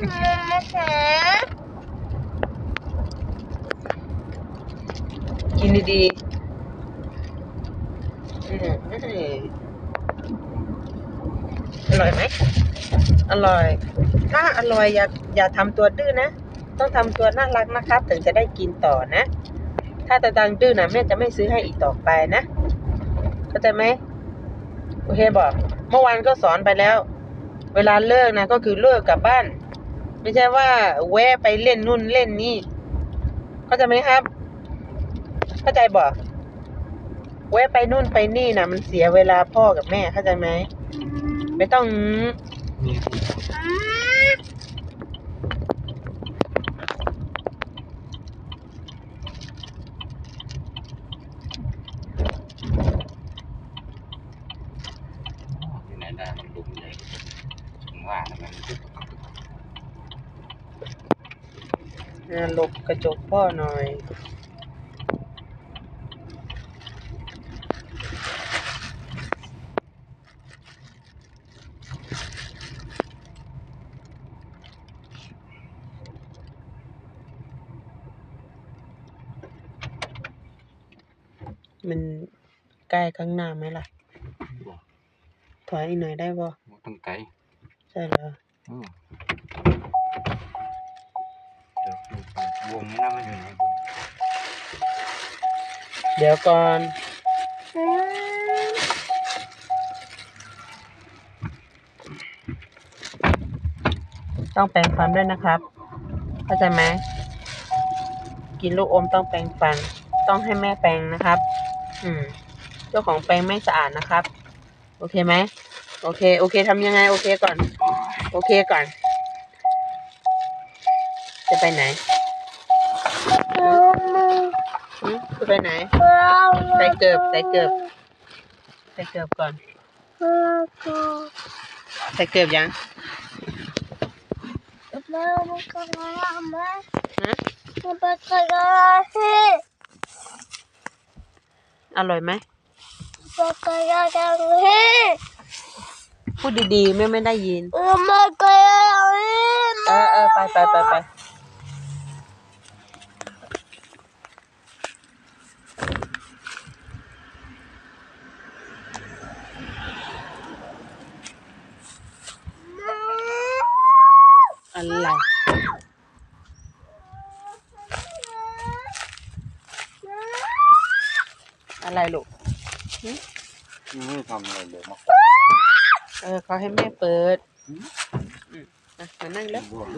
กินดีๆอืมอร่อยไหม อร่อย ถ้าอร่อยอย่าอย่าทำตัวดื้อนะ ต้องทำตัวน่ารักนะครับ ถึงจะได้กินต่อนะ ถ้าตะตังดื้อนะแม่จะไม่ซื้อให้อีกต่อไปนะเข้าใจไหมโอเคบอก เมื่อวานก็สอนไปแล้ว เวลาเลิกนะก็คือเลิกกลับบ้าน ไม่ใช่ว่าแวะไปเล่นนู่นเล่นนี่เข้าใจไหมครับ เข้าใจบอกแวะไปนู่นไปนี่นะมันเสียเวลาพ่อกับแม่เข้าใจไหมไม่ต้อง นี่ที่ไหนได้มันลุมเลยถึงว่าทำไมมันอ่าหลบกระจกพ่อหน่อย มันใกล้ข้างหน้าไหมล่ะบอกถอยอีกหน่อยได้ป่ต้องไกล ใช่เหรอ อืมเดี๋ยวดูก่อน วงนี้นมันอยู่ไหนวงเดี๋ยวก่อนต้องแปรงฟันด้วยนะครับ เข้าใจไหมกินลูกอมต้องแปรงฟัน ต้องให้แม่แปรงนะครับ อืม เจ้าของแปรงไม่สะอาดนะครับ โอเคไหมโอเค โอเคทำยังไง โอเคก่อน โอเคก่อน จะไปไหน ไปไหน ใส่เกือบใส่เกือบใส่เกือบก่อน ใส่เกือบยังฮะอร่อยไหมพูดดีๆ ไม่ไม่ได้ยิน เออเออไปไปไปไป อะไรอะไรลูกไม่ทำอะไรเลยมาเออเขาให้แม่เปิดอืมอะมานั่งแล้วบวก